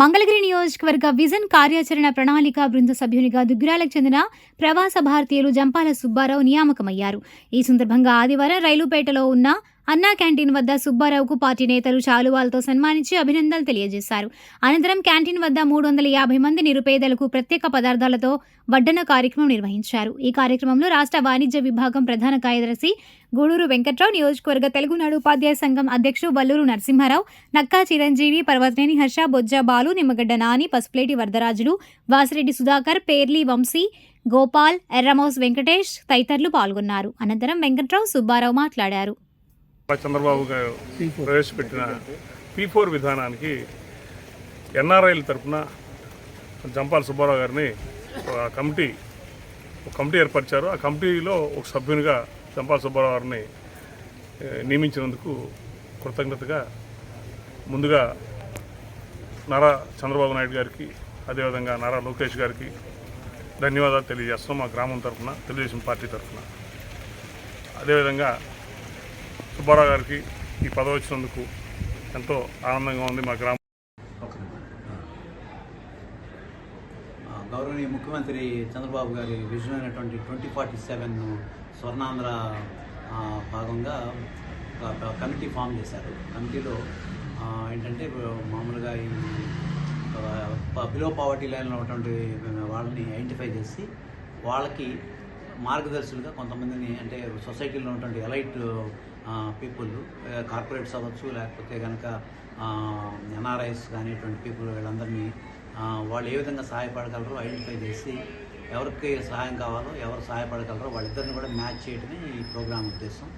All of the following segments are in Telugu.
మంగళగిరి నియోజకవర్గ విజన్ కార్యాచరణ ప్రణాళిక బృంద సభ్యునిగా దుగ్గిరాలకు చెందిన ప్రవాస భారతీయులు జంపాల సుబ్బారావు నియామకమయ్యారు. ఈ సందర్భంగా ఆదివారం రైలుపేటలో ఉన్న అన్నా క్యాంటీన్ వద్ద సుబ్బారావుకు పార్టీ నేతలు చాలువాలతో సన్మానించి అభినందనలు తెలియజేశారు. అనంతరం క్యాంటీన్ వద్ద మూడు వందల యాభై మంది నిరుపేదలకు ప్రత్యేక పదార్థాలతో వడ్డన కార్యక్రమం నిర్వహించారు. ఈ కార్యక్రమంలో రాష్ట్ర వాణిజ్య విభాగం ప్రధాన కార్యదర్శి గూడూరు వెంకట్రావు నియోజకవర్గ తెలుగునాడు ఉపాధ్యాయ సంఘం అధ్యక్షుడు వల్లూరు నరసింహారావు నక్కా చిరంజీవి పర్వతనేని హర్ష బొజ్జ బాలు నిమ్మగడ్డ నాని పసుపులేటి వరదరాజులు వాసిరెడ్డి సుధాకర్ పేర్లి వంశీ గోపాల్ ఎర్రమౌస్ వెంకటేష్ తదితరులు పాల్గొన్నారు. అనంతరం వెంకట్రావు సుబ్బారావు మాట్లాడారు. చంద్రబాబు గారు ప్రవేశపెట్టిన పీ ఫోర్ విధానానికి ఎన్ఆర్ఐల తరఫున జంపాల సుబ్బారావు గారిని కమిటీ ఒక కమిటీ ఏర్పరిచారు. ఆ కమిటీలో ఒక సభ్యునిగా జంపాల సుబ్బారావు గారిని నియమించినందుకు కృతజ్ఞతగా ముందుగా నారా చంద్రబాబు నాయుడు గారికి అదేవిధంగా నారా లోకేష్ గారికి ధన్యవాదాలు తెలియజేస్తున్నాం మా గ్రామం తరఫున తెలుగుదేశం పార్టీ తరఫున అదేవిధంగా సుబ్బారావు గారికి ఈ పదవి వచ్చినందుకు ఎంతో ఆనందంగా ఉంది మా గ్రామం. గౌరవనీయ ముఖ్యమంత్రి చంద్రబాబు గారి విజన్ అయినటువంటి ట్వంటీ ఫార్టీ సెవెన్ స్వర్ణాంధ్ర భాగంగా ఒక కమిటీ ఫామ్ చేశారు. కమిటీలో ఏంటంటే మామూలుగా ఈ బిలో పావర్టీ లైన్లో ఉన్నటువంటి వాళ్ళని ఐడెంటిఫై చేసి వాళ్ళకి మార్గదర్శులుగా కొంతమందిని అంటే సొసైటీలో ఉన్నటువంటి ఎలైట్ పీపుల్ కార్పొరేట్స్ అవ్వచ్చు లేకపోతే కనుక ఎన్ఆర్ఐస్ కానీ ఇటువంటి పీపుల్ వీళ్ళందరినీ వాళ్ళు ఏ విధంగా సహాయపడగలరో ఐడెంటిఫై చేసి ఎవరికి సహాయం కావాలో ఎవరు సహాయపడగలరో వాళ్ళిద్దరిని కూడా మ్యాచ్ చేయడమే ఈ ప్రోగ్రామ్ ఉద్దేశం.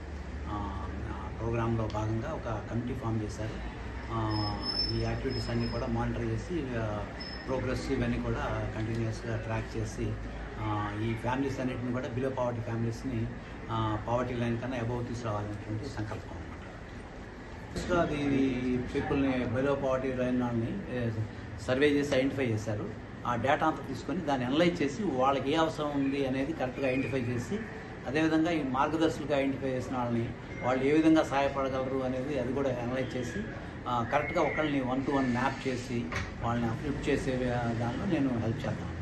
ప్రోగ్రాంలో భాగంగా ఒక కమిటీ ఫామ్ చేశారు. ఈ యాక్టివిటీస్ అన్నీ కూడా మానిటర్ చేసి ప్రోగ్రెస్ ఇవన్నీ కూడా కంటిన్యూస్గా ట్రాక్ చేసి ఈ ఫ్యామిలీస్ అన్నిటిని కూడా బిలో పావర్టీ ఫ్యామిలీస్ని పావర్టీ లైన్ కన్నా అబౌవ్ తీసుకురావాలనేటువంటి సంకల్పం అనమాట అది పీపుల్ని బిలో పావర్టీ లైన్ వాళ్ళని సర్వే చేసి ఐడెంటిఫై చేశారు. ఆ డేటా అంతా తీసుకొని దాన్ని అనలైజ్ చేసి వాళ్ళకి ఏ అవసరం ఉంది అనేది కరెక్ట్గా ఐడెంటిఫై చేసి అదేవిధంగా ఈ మార్గదర్శకులుగా ఐడెంటిఫై చేసిన వాళ్ళని వాళ్ళు ఏ విధంగా సహాయపడగలరు అనేది అది కూడా అనలైజ్ చేసి కరెక్ట్గా ఒకళ్ళని వన్ టు వన్ మ్యాప్ చేసి వాళ్ళని అప్లిఫ్ట్ చేసే దానిలో నేను హెల్ప్ చేస్తాను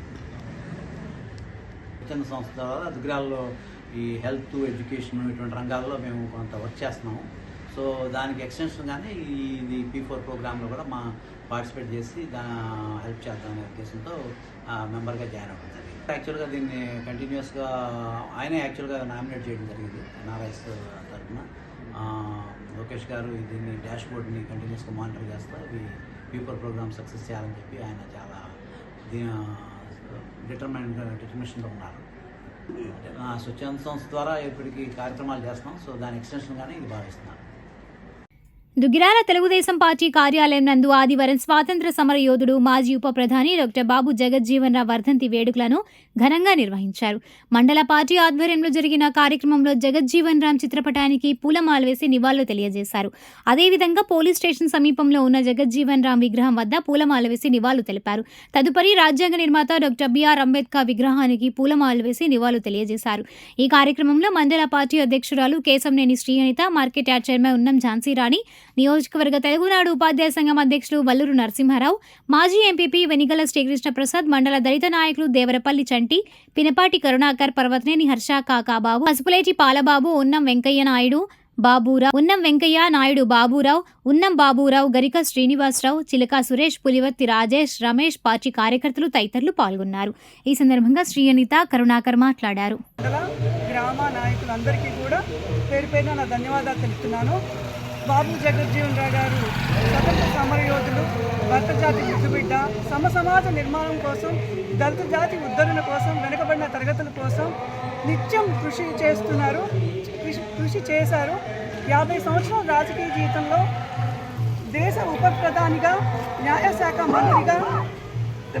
చిన్న సంస్థ ద్వారా దుగ్రాల్లో ఈ హెల్త్ ఎడ్యుకేషన్ ఇటువంటి రంగాల్లో మేము కొంత వర్క్ చేస్తున్నాము. సో దానికి ఎక్స్టెన్షన్గానే ఈ ఇది పీ ఫోర్ ప్రోగ్రాంలో కూడా మా పార్టిసిపేట్ చేసి దా హెల్ప్ చేద్దామనే ఉద్దేశంతో మెంబర్గా జాయిన్ అవ్వడం జరిగింది. యాక్చువల్గా దీన్ని కంటిన్యూస్గా ఆయన యాక్చువల్గా నామినేట్ చేయడం జరిగింది ఎన్ఆర్ఐస్ తరఫున. లోకేష్ గారు దీన్ని డాష్ బోర్డ్ని కంటిన్యూస్గా మానిటర్ చేస్తారు ఈ పీ ఫోర్ ప్రోగ్రామ్ సక్సెస్ చేయాలని చెప్పి ఆయన చాలా డిటర్మైన్ డిటర్మినేషన్లో ఉన్నారు. ఆ సంస్థ ద్వారా ఇప్పటికి కార్యక్రమాలు చేస్తున్నాం. సో దాని ఎక్స్టెన్షన్గానే ఇది భావిస్తున్నాను. దుగ్గిరాల తెలుగుదేశం పార్టీ కార్యాలయం నందు ఆదివారం స్వాతంత్ర సమర యోధుడు మాజీ ఉప ప్రధాని డాక్టర్ బాబు జగజ్జీవన్ రావు వర్ధంతి వేడుకలను ఘనంగా నిర్వహించారు. మండల పార్టీ ఆధ్వర్యంలో జరిగిన కార్యక్రమంలో జగజ్జీవన్ రామ్ చిత్రపటానికి పూలమాల వేసి నివాళులు తెలియజేశారు. అదేవిధంగా పోలీస్ స్టేషన్ సమీపంలో ఉన్న జగజ్జీవన్ రామ్ విగ్రహం వద్ద పూలమాల వేసి నివాళులు తెలిపారు. తదుపరి రాజ్యాంగ నిర్మాత డాక్టర్ బిఆర్ అంబేద్కర్ విగ్రహానికి పూలమాల వేసి నివాళులు తెలియజేశారు. ఈ కార్యక్రమంలో మండల పార్టీ అధ్యక్షురాలు Kesineni Sri Anitha market yard chairman Unnam Jhansi Rani నియోజకవర్గ తెలుగునాడు ఉపాధ్యాయ సంఘం అధ్యక్షులు వల్లూరు నరసింహారావు మాజీ ఎంపీపీ వెనిగల శ్రీకృష్ణ ప్రసాద్ మండల దళిత నాయకులు దేవరపల్లి చంటి పినపాటి కరుణాకర్ పర్వతనేని హర్ష కాకాబాబు పసుపులేటి పాలబాబు ఉన్నం వెంకయ్య నాయుడు బాబురావు ఉన్నం వెంకయ్య నాయుడు బాబురావు ఉన్నం బాబురావు గరిక శ్రీనివాసరావు చిలక సురేష్ పులివర్తి రాజేష్ రమేష్ పార్టీ కార్యకర్తలు తదితరులు పాల్గొన్నారు. ఈ సందర్భంగా శ్రీ అనిత కరుణాకర్ మాట్లాడారు. గ్రామ నాయకులందరికీ కూడా పేరు పేరున ధన్యవాదాలు తెలుపుతున్నాను. బాబు జగజ్జీవన్ రావు గారు స్వతంత్ర సమరయోధులు భర్త జాతి బిడ్డ సమ సమాజ నిర్మాణం కోసం దళిత జాతి ఉద్ధరణ కోసం వెనుకబడిన తరగతుల కోసం నిత్యం కృషి చేస్తున్నారు కృషి కృషి చేశారు. యాభై సంవత్సరాల రాజకీయ జీవితంలో దేశ ఉప ప్రధానిగా న్యాయశాఖ మంత్రిగా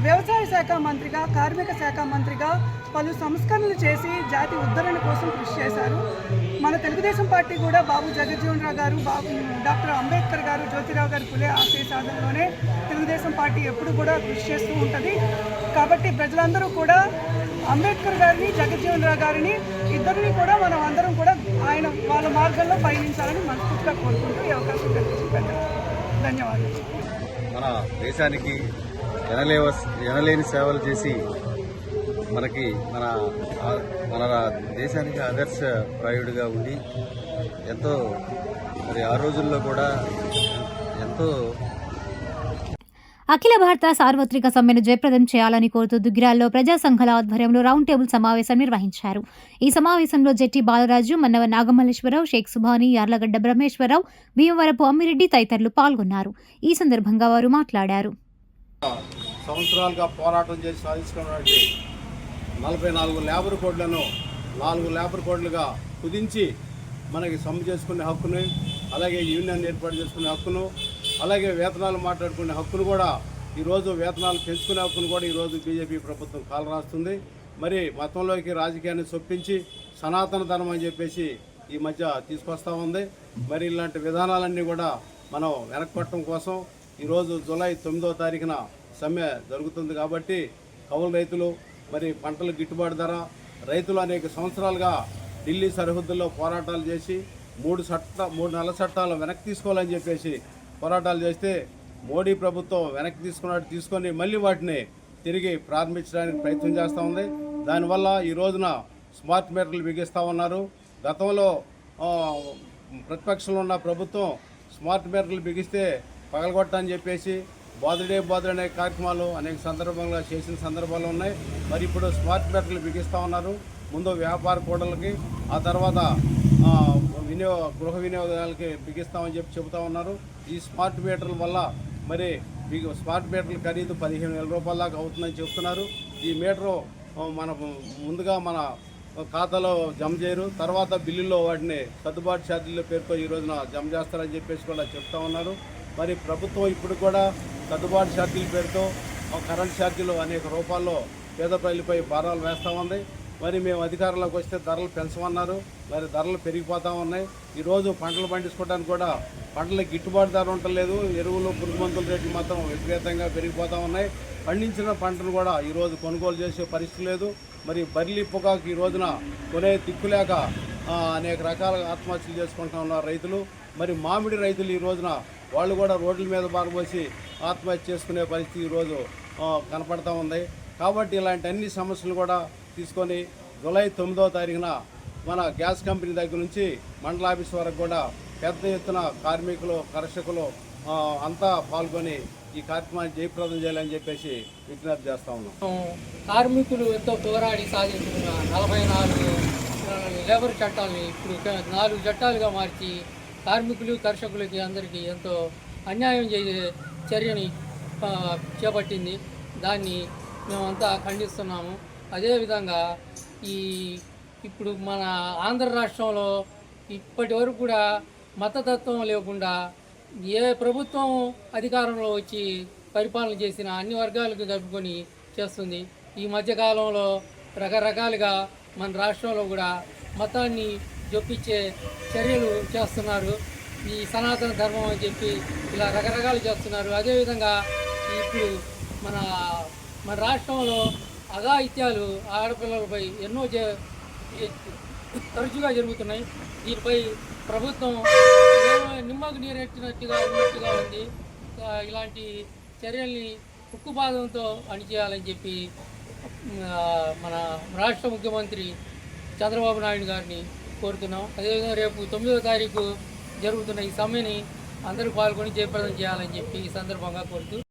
వ్యవసాయ శాఖ మంత్రిగా కార్మిక శాఖ మంత్రిగా పలు సంస్కరణలు చేసి జాతి ఉద్ధరణ కోసం కృషి చేశారు. మన తెలుగుదేశం పార్టీ కూడా బాబు జగజ్జీవన్ రావు గారు బాబు డాక్టర్ అంబేద్కర్ గారు జ్యోతిరావు గారు పులే ఆశయ సాధనలోనే తెలుగుదేశం పార్టీ ఎప్పుడు కూడా కృషి చేస్తూ ఉంటుంది. కాబట్టి ప్రజలందరూ కూడా అంబేద్కర్ గారిని జగజ్జీవన్ రావు గారిని ఇద్దరిని కూడా మనం అందరం కూడా ఆయన వాళ్ళ మార్గంలో పయనించాలని మనస్ఫూర్తిగా కోరుకుంటూ ఈ అవకాశం కల్పించి ధన్యవాదాలు. మన దేశానికి ఎనలేవ ఎనలేని సేవలు చేసి మనకి మన మన దేశానికి ఆదర్శ ప్రాయుడిగా ఉండి ఎంతో మరి ఆ రోజుల్లో కూడా ఎంతో అఖిల భారత సార్వత్రిక సమ్మెను జయప్రదం చేయాలని కోరుతూ దుగ్గిరాల్లో ప్రజా సంఘాల ఆధ్వర్యంలో రౌండ్ టేబుల్ సమావేశం నిర్వహించారు. ఈ సమావేశంలో జెట్టి బాలరాజు మన్నవ నాగమల్లేశ్వరరావు షేక్ సుభాని యార్లగడ్డ బ్రహ్మేశ్వరరావు భీమవరపు అమ్మిరెడ్డి తదితరులు పాల్గొన్నారు. ఈ సందర్భంగా వారు మాట్లాడారు. సంవత్సరాలుగా పోరాటం చేసి సాధించుకున్నటువంటి నలభై నాలుగు లేబర్ కోడ్లను నాలుగు లేబర్ కోడ్లుగా కుదించి మనకి సమ్మె చేసుకునే హక్కుని అలాగే యూనియన్ ఏర్పాటు చేసుకునే హక్కును అలాగే వేతనాలు మాట్లాడుకునే హక్కును కూడా ఈరోజు వేతనాలు పెంచుకునే హక్కును కూడా ఈరోజు బీజేపీ ప్రభుత్వం కాలరాస్తుంది. మరి మతంలోకి రాజకీయాన్ని చొప్పించి సనాతన ధర్మం అని చెప్పేసి ఈ మధ్య తీసుకొస్తా ఉంది. మరి ఇలాంటి విధానాలన్నీ కూడా మనం వెనకపట్టడం కోసం ఈరోజు జూలై తొమ్మిదో తారీఖున సమ్మె జరుగుతుంది కాబట్టి కౌలు రైతులు మరి పంటల గిట్టుబాటు ధర రైతులు అనేక సంవత్సరాలుగా ఢిల్లీ సరిహద్దుల్లో పోరాటాలు చేసి మూడు చట్ట మూడు నెలల చట్టాలు వెనక్కి తీసుకోవాలని చెప్పేసి పోరాటాలు చేస్తే మోడీ ప్రభుత్వం వెనక్కి తీసుకున్నట్టు తీసుకొని మళ్ళీ వాటిని తిరిగి ప్రారంభించడానికి ప్రయత్నం చేస్తూ ఉంది. దానివల్ల ఈ రోజున స్మార్ట్ మీటర్లు బిగిస్తూ ఉన్నారు. గతంలో ప్రతిపక్షంలో ఉన్న ప్రభుత్వం స్మార్ట్ మీటర్లు బిగిస్తే పగలగొట్టని చెప్పేసి బోధడే బోధడ అనే కార్యక్రమాలు అనేక సందర్భంగా చేసిన సందర్భాలు ఉన్నాయి. మరి ఇప్పుడు స్మార్ట్ మీటర్లు బిగిస్తూ ఉన్నారు. ముందు వ్యాపార కూడలకి ఆ తర్వాత వినియోగ గృహ వినియోగాలకి బిగిస్తామని చెప్పి చెబుతా ఉన్నారు. ఈ స్మార్ట్ మీటర్ల వల్ల మరి మీకు స్మార్ట్ మీటర్ల ఖరీదు పదిహేను వేల రూపాయల దాకా అవుతుందని చెప్తున్నారు. ఈ మీటరు మన ముందుగా మన ఖాతాలో జమ చేయరు. తర్వాత బిల్లుల్లో వాటిని సర్దుబాటు ఛార్జీల పేరుతో ఈ రోజున జమ చేస్తారని చెప్పేసి కూడా చెప్తా ఉన్నారు. మరి ప్రభుత్వం ఇప్పుడు కూడా సర్దుబాటు ఛార్జీల పేరుతో ఆ కరెంట్ ఛార్జీలు అనేక రూపాల్లో పేద ప్రజలపై భారాలు వేస్తూ ఉంది. మరి మేము అధికారంలోకి వస్తే ధరలు పెంచమన్నారు. మరి ధరలు పెరిగిపోతూ ఉన్నాయి. ఈరోజు పంటలు పండించుకోవడానికి కూడా పంటలకు గిట్టుబాటు ధర ఉండలేదు ఎరువులు పురుగు మందుల రేట్లు మాత్రం విపరీతంగా పెరిగిపోతూ ఉన్నాయి. పండించిన పంటను కూడా ఈరోజు కొనుగోలు చేసే పరిస్థితి లేదు. మరి బర్లీ పొగాకు ఈ రోజున కొనే దిక్కులేక అనేక రకాల ఆత్మహత్యలు చేసుకుంటా ఉన్నారు రైతులు. మరి మామిడి రైతులు ఈ రోజున వాళ్ళు కూడా రోడ్ల మీద బారబోసి ఆత్మహత్య చేసుకునే పరిస్థితి ఈరోజు కనపడతా ఉంది. కాబట్టి ఇలాంటి అన్ని సమస్యలు కూడా తీసుకొని జూలై తొమ్మిదవ తారీఖున మన గ్యాస్ కంపెనీ దగ్గర నుంచి మండల ఆఫీస్ వరకు కూడా పెద్ద ఎత్తున కార్మికులు కర్షకులు అంతా పాల్గొని ఈ కార్యక్రమాన్ని జయప్రదం చేయాలని చెప్పేసి విజ్ఞప్తి చేస్తా ఉన్నాం. కార్మికులు ఎంతో పోరాడి సాధించుకున్న నలభై నాలుగు లేబర్ చట్టాలని ఇప్పుడు నాలుగు చట్టాలుగా మార్చి కార్మికులు కర్షకులకి అందరికీ ఎంతో అన్యాయం చేసే చర్యని చేపట్టింది. దాన్ని మేమంతా ఖండిస్తున్నాము. అదేవిధంగా ఈ ఇప్పుడు మన ఆంధ్ర రాష్ట్రంలో ఇప్పటి వరకు కూడా మతతత్వం లేకుండా ఏ ప్రభుత్వం అధికారంలో వచ్చి పరిపాలన చేసిన అన్ని వర్గాలకు జరుపుకొని చేస్తుంది. ఈ మధ్యకాలంలో రకరకాలుగా మన రాష్ట్రంలో కూడా మతాన్ని జొప్పించే చర్యలు చేస్తున్నారు. ఈ సనాతన ధర్మం అని చెప్పి ఇలా రకరకాలు చేస్తున్నారు. అదేవిధంగా ఇప్పుడు మన మన రాష్ట్రంలో అఘాయిత్యాలు ఆడపిల్లలపై ఎన్నో చే- తరచుగా జరుగుతున్నాయి. దీనిపై ప్రభుత్వం ఏమో నిమ్మకు నీరెట్టినట్టుగా ఉన్నట్టుగా ఉంది. ఇలాంటి చర్యల్ని ఉక్కుపాదంతో అణిచేయాలని చెప్పి మన రాష్ట్ర ముఖ్యమంత్రి చంద్రబాబు నాయుడు గారిని కోరుతున్నాం. అదేవిధంగా రేపు తొమ్మిదో తారీఖు జరుగుతున్న ఈ సమ్మెని అందరూ పాల్గొని జయప్రదం చేయాలని చెప్పి ఈ సందర్భంగా కోరుతూ